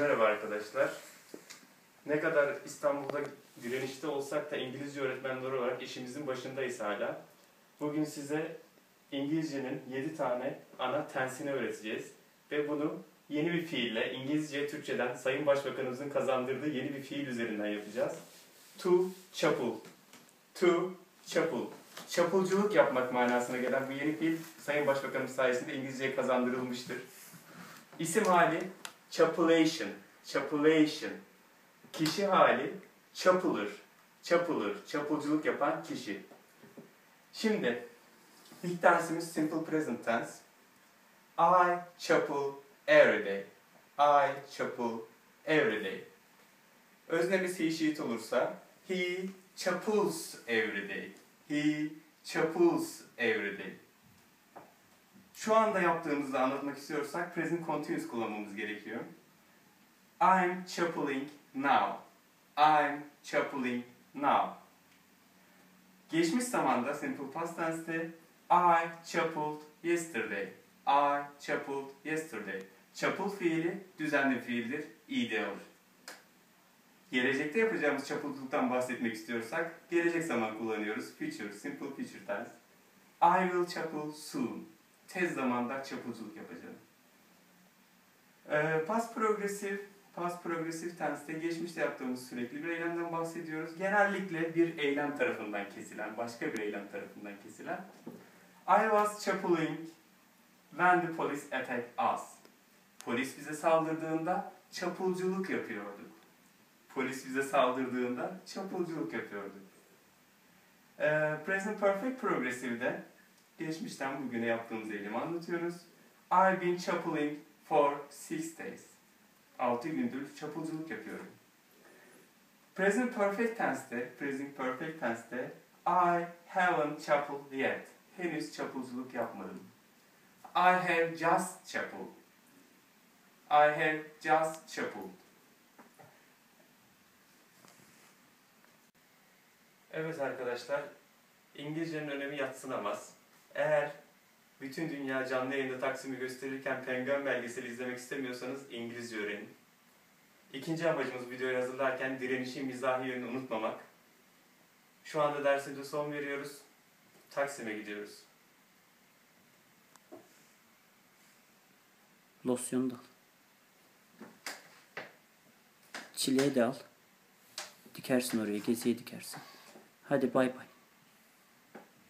Merhaba arkadaşlar. Ne kadar İstanbul'da direnişte olsak da İngilizce öğretmenleri olarak işimizin başındayız hala. Bugün size İngilizcenin 7 tane ana tensini öğreteceğiz. Ve bunu yeni bir fiille İngilizce, Türkçeden Sayın Başbakanımızın kazandırdığı yeni bir fiil üzerinden yapacağız. To chapel. To chapel. Çapulculuk yapmak manasına gelen bu yeni fiil Sayın Başbakanımız sayesinde İngilizceye kazandırılmıştır. İsim hali chapulation, chapulation. Kişi hali chapulur, chapulur, çapulculuk yapan kişi. Şimdi ilk tensimiz simple present tense. I chapel every day. I chapel every day. Öznemiz he, she, it olursa he chapels every day. He chapels every day. Şu anda yaptığımızı anlatmak istiyorsak present continuous kullanmamız gerekiyor. I'm chapeling now. I'm chapeling now. Geçmiş zamanda simple past tense'te I chapeled yesterday. I chapeled yesterday. Chapel fiili düzenli fiildir. id alır. Gelecekte yapacağımız çapulculuktan bahsetmek istiyorsak gelecek zaman kullanıyoruz. Future, simple future tense. I will chapel soon. Tez zamanda çapulculuk yapacağım. Ee, past progresif, past progresif tense'te geçmişte yaptığımız sürekli bir eylemden bahsediyoruz. Genellikle bir eylem tarafından kesilen, başka bir eylem tarafından kesilen. I was chapeling when the police attacked us. Polis bize saldırdığında çapulculuk yapıyorduk. Polis bize saldırdığında çapulculuk yapıyorduk. Ee, present Perfect Progressive'de geçmişten bugüne yaptığımız eylemi anlatıyoruz. I've been chapeling for six days. Altı gündür çapulculuk yapıyorum. Present Perfect Tense'te, Present Perfect Tense'te I haven't chapeled yet. Henüz çapulculuk yapmadım. I have just chapeled. I have just chapeled. Evet arkadaşlar, İngilizcenin önemi yatsınamaz. Eğer bütün dünya canlı yayında Taksim'i gösterirken penguen belgeseli izlemek istemiyorsanız İngilizce öğrenin. İkinci amacımız videoyu hazırlarken direnişin mizahi yönünü unutmamak. Şu anda dersimize son veriyoruz. Taksim'e gidiyoruz. Losyonu da al. Çileği de al. Dikersin oraya, geziye dikersin. Hadi bay bay.